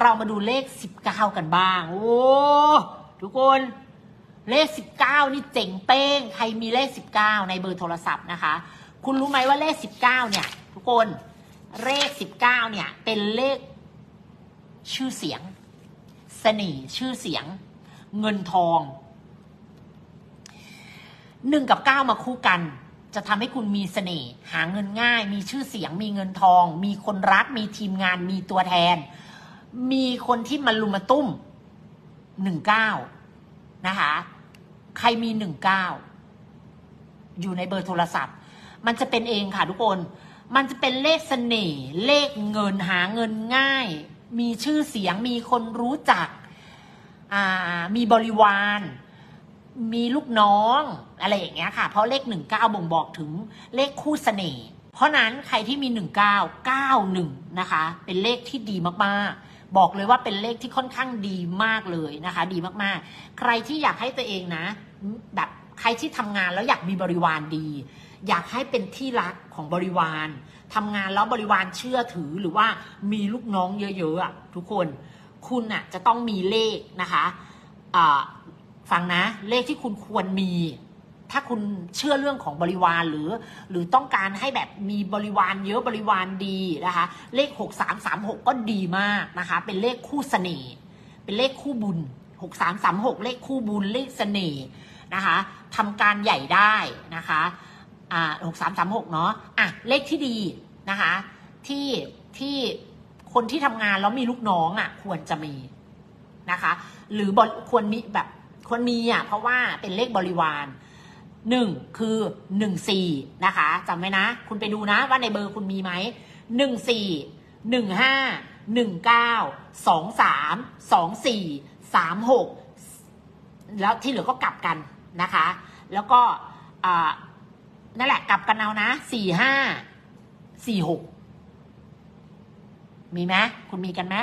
เรามาดูเลข 19 กันบ้าง โอ้ทุกคนเลข 19 นี่เจ๋งเป้ง ใครมีเลข 19 ในเบอร์โทรศัพท์นะคะ คุณรู้ไหมว่าเลข 19 เนี่ย ทุกคนเลข 19 เนี่ย เป็นเลขชื่อเสียงเสน่ห์ชื่อเสียง เงินทองหนึ่งกับเก้ามาคู่กัน จะทำให้คุณมีเสน่ห์หาเงินง่าย มีชื่อเสียง มีเงินทอง มีคนรัก มีทีมงาน มีตัวแทน มีคนที่มาลุมมาตุ้มหนึ่งเก้านะคะ ใครมีหนึ่งเก้าอยู่ในเบอร์โทรศัพท์ มันจะเป็นเองค่ะทุกคน มันจะเป็นเลขเสน่ห์เลขเงินหาเงินง่าย มีชื่อเสียงมีคนรู้จักอ่ามีบริวาร มีลูกน้องอะไรอย่างเงี้ยค่ะ เพราะเลขหนึ่งเก้าบ่งบอกถึงเลขคู่เสน่ห์เพราะนั้นใครที่มีหนึ่งเก้าเก้าหนึ่งนะคะ เป็นเลขที่ดีมากๆ บอกเลยว่าเป็นเลขที่ค่อนข้างดีมากเลยนะคะ ดีมากๆ ใครที่อยากให้ตัวเองนะ แบบใครที่ทำงานแล้วอยากมีบริวารดี อยากให้เป็นที่รักของบริวารทำงานแล้วบริวารเชื่อถือหรือว่ามีลูกน้องเยอะๆอะทุกคนคุณอะจะต้องมีเลขนะคะฟังนะเลขที่คุณควรมี ถ้าคุณเชื่อเรื่องของบริวารหรือ หรือต้องการให้แบบมีบริวารเยอะบริวารดีนะคะ เลข 6336 ก็ดีมากนะคะ เป็นเลขคู่เสน่ห์เป็นเลขคู่บุญ 6336 เลขคู่บุญเลขเสน่ห์นะคะทำการใหญ่ได้นะคะอ่า6336 เนาะอะเลขที่ดีนะคะที่ที่คนที่ทำงานแล้วมีลูกน้องอะควรจะมีนะคะ หรือควรมีแบบควรมีอะเพราะว่าเป็นเลขบริวาร หนึ่งคือหนึ่งสี่นะคะจำไว้นะ คุณไปดูนะว่าในเบอร์คุณมีไหมหนึ่งสี่หนึ่งห้าหนึ่งเก้าสองสามสองสี่สามหกแล้วที่เหลือก็กลับกันนะคะ แล้วก็นั่นแหละกลับกันเอานะสี่ห้าสี่หกมีไหมคุณมีกันไหม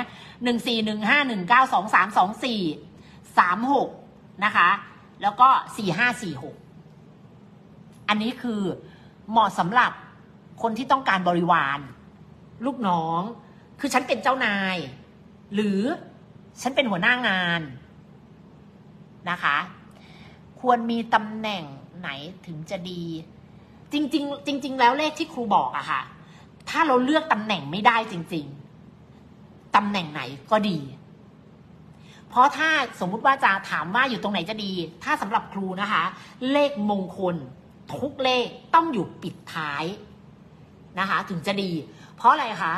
หนึ่งสี่หนึ่งห้าหนึ่งเก้าสองสามสองสี่สามหกนะคะ แล้วก็สี่ห้าสี่หก อันนี้คือเหมาะสำหรับคนที่ต้องการบริวาร ลูกน้อง คือฉันเป็นเจ้านาย หรือฉันเป็นหัวหน้างานนะคะ ควรมีตำแหน่งไหนถึงจะดี จริง ๆ จริง ๆ แล้วเลขที่ครูบอกอะค่ะ ถ้าเราเลือกตำแหน่งไม่ได้จริง ๆตำแหน่งไหนก็ดี เพราะถ้าสมมุติว่าจะถามว่าอยู่ตรงไหนจะดี ถ้าสำหรับครูนะคะ เลขมงคล ทุกเลขต้องอยู่ปิดท้ายนะคะ ถึงจะดี เพราะอะไรคะ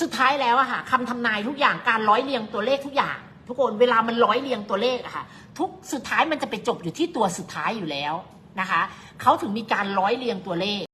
สุดท้ายแล้วอะค่ะคำทำนายทุกอย่างการร้อยเรียงตัวเลขทุกอย่าง ทุกคนเวลามันร้อยเรียงตัวเลขอะค่ะ ทุกสุดท้ายมันจะไปจบอยู่ที่ตัวสุดท้ายอยู่แล้วนะคะเขาถึงมีการร้อยเรียงตัวเลข